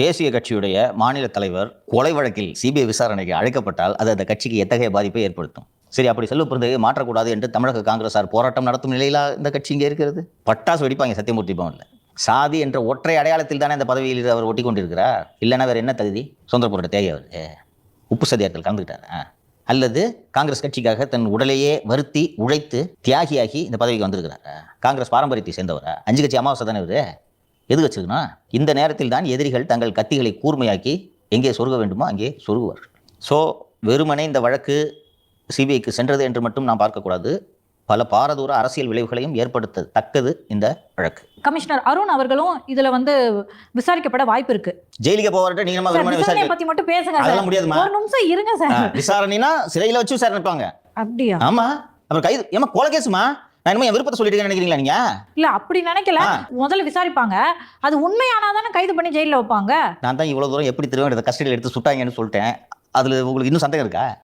தேசிய கட்சியுடைய மாநில தலைவர் கொலை வழக்கில் சிபிஐ விசாரணைக்கு அழைக்கப்பட்டால் அது அந்த கட்சிக்கு எத்தகைய பாதிப்பை ஏற்படுத்தும்? சரி அப்படி செல்வ பிறந்தகை மாற்றக்கூடாது என்று தமிழக காங்கிரசார் போராட்டம் நடத்தும் நிலையில இந்த கட்சி இங்கே இருக்கிறது? பட்டாசு வெடிப்பாங்க சத்தியமூர்த்தி பவனில். சாதி என்ற ஒற்றை அடையாளத்தில் தானே அந்த பதவியில் அவர் ஒட்டி கொண்டிருக்கிறார். இல்லைன்னா வேறு என்ன தகுதி? சுதந்திர போராட்ட தேவை அவர். உப்பு சதியாரத்தில் கலந்துக்கிட்டார்? அல்லது காங்கிரஸ் கட்சிக்காக தன் உடலையே வருத்தி உழைத்து தியாகியாகி இந்த பதவிக்கு வந்திருக்கிறார்? காங்கிரஸ் பாரம்பரியத்தை சேர்ந்தவர்? அஞ்சு கட்சி அமாவாசை தானே இவர்? எது வச்சுக்கணும் இந்த நேரத்தில் தான் எதிரிகள் தங்கள் கத்திகளை கூர்மையாக்கி எங்கே சொருக வேண்டுமோ அங்கே சொருகுவார் ஸோ வெறுமனே இந்த வழக்கு சிபிஐக்கு சென்றது என்று மட்டும் நாம் பார்க்கக்கூடாது. பல பாரதூர அரசியல் விளைவுகளையும் ஏற்படுத்த தக்கது இந்த வழக்கு. கமிஷனர் அருண் அவர்களும் இதுல வந்து விசாரிக்கப்பட வாய்ப்பு இருக்கு. ஜெயிலுக்கு வெறுமனே விசாரணையை விசாரிக்க பத்தி மட்டும் பேசுங்க அதெல்லாம் சார் முடியாதுமா? ஒரு நிமிஷம் இருங்க சார். விசாரணைனா சிறையில் வச்சு விசாரணை வைப்பாங்க அப்படியா? ஆமா. அப்புறம் கைது ஏமா கொலை கேசுமா நான் என்னமோ என் விருப்பத்தை சொல்லிட்டு நினைக்கிறீங்களா நீங்க? இல்ல அப்படி நினைக்கல. முதல்ல விசாரிப்பாங்க. அது உண்மையானாதானே கைது பண்ணி ஜெயில்ல வைப்பாங்க? நான் தான் இவ்வளவு தூரம் எப்படி திரும்ப கஸ்டடியில் எடுத்து சுட்டாங்கன்னு சொல்லிட்டேன். அதுல உங்களுக்கு இன்னும் சந்தேகம் இருக்கா?